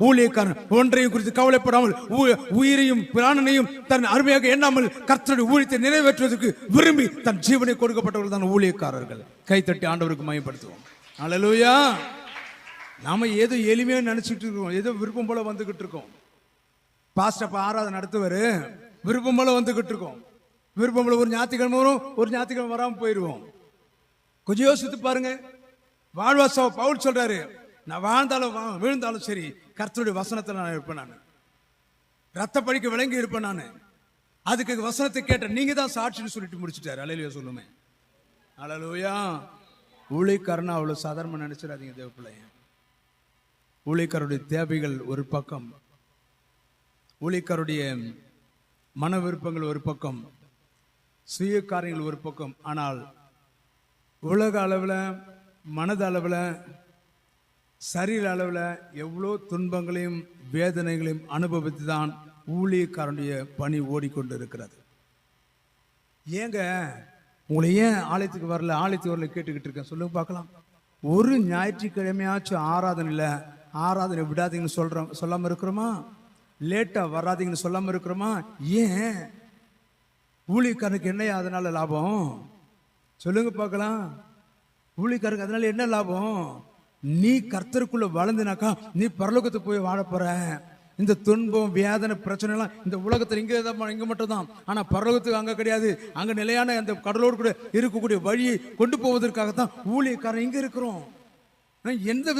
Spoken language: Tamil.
ஊழியக்காரன் ஒன்றையும் குறித்து கவலைப்படாமல் ஊ- உயிரையும் பிராணனையும் தன் அருமையாக எண்ணாமல் கர்த்தனுடைய ஊழியத்தை நிறைவேற்றுவதற்கு விரும்பி தன் ஜீவனை கொடுக்கப்பட்டவர்கள் தான் ஊழியக்காரர்கள். கைத்தட்டி ஆண்டவருக்கு மயப்படுத்துவோம் அழலுயா நாம ஏதோ எளிமையா நினைச்சிட்டு இருக்கோம். ஏதோ விருப்பம் போல வந்துகிட்டு இருக்கோம். பாஸ்டர் அப்ப ஆராதனை நடத்துவாரு. விருப்பம் போல வந்துகிட்டு இருக்கோம். விருப்பம் போல ஒரு ஞாயிற்றுக்கிழமை வரும் ஒரு ஞாயிற்றுக்கிழமை வராமல் போயிடுவோம் கொஞ்சம் யோசித்து பாருங்க. வாழ்வாசா பவுல் சொல்றாரு நான் வாழ்ந்தாலும் வா- விழுந்தாலும் சரி கர்த்தருடைய வசனத்தில் நான் இருப்பேன் நான். ரத்த படிக்க விளங்கி இருப்பேன் நான். அதுக்கு வசனத்தை கேட்ட நீங்க தான் சாட்சின்னு சொல்லிட்டு முடிச்சிட்டாரு. அலையிலையோ சொல்லுமே. அலலூயா ஊழிக்காரனா அவ்வளோ சாதாரணமாக நினைச்சிடாதீங்க தேவ பிள்ளைய ஊழிக்காருடைய தேவைகள் ஒரு பக்கம். ஊழிக்காருடைய மன விருப்பங்கள் ஒரு பக்கம். சுய காரியங்கள் ஒரு பக்கம். ஆனால் உலக அளவில் மனதளவில் சரீர அளவில் எவ்வளோ துன்பங்களையும் வேதனைகளையும் அனுபவித்து தான் ஊழியக்காரனுடைய பணி ஓடிக்கொண்டு இருக்கிறது ஏங்க உங்களை ஏன் ஆலயத்துக்கு வரல ஆலயத்துக்கு வரல கேட்டுக்கிட்டு இருக்கேன்? சொல்லுங்க பார்க்கலாம். ஒரு ஞாயிற்றுக்கிழமையாச்சும் ஆராதனையில் ஆராதனை விடாதீங்கன்னு சொல்கிறோம் சொல்லாமல் இருக்கிறோமா? லேட்டாக வராதீங்கன்னு சொல்லாமல் இருக்கிறோமா? ஏன்? ஊழியக்காரனுக்கு என்ன அதனால் லாபம்? சொல்லுங்க பார்க்கலாம். ஊழியக்காரருக்கு அதனால் என்ன லாபம்? நீ கர்த்தருக்குள்ள வளர்ந்துனாக்கா நீ பரலோகத்துக்கு போய் வாழப்போற போற. இந்த துன்பம் வேதனை பிரச்சனை எல்லாம் இந்த உலகத்துல இங்க தான் இங்க மட்டும் தான் ஆனா பரலோகத்துக்கு அங்க கிடையாது. அங்க நிலையான அந்த கடலோடு கூட இருக்கக்கூடிய வழியை கொண்டு போவதற்காகத்தான் ஊழியக்காரன் இங்க இருக்கிறோம். எந்த வித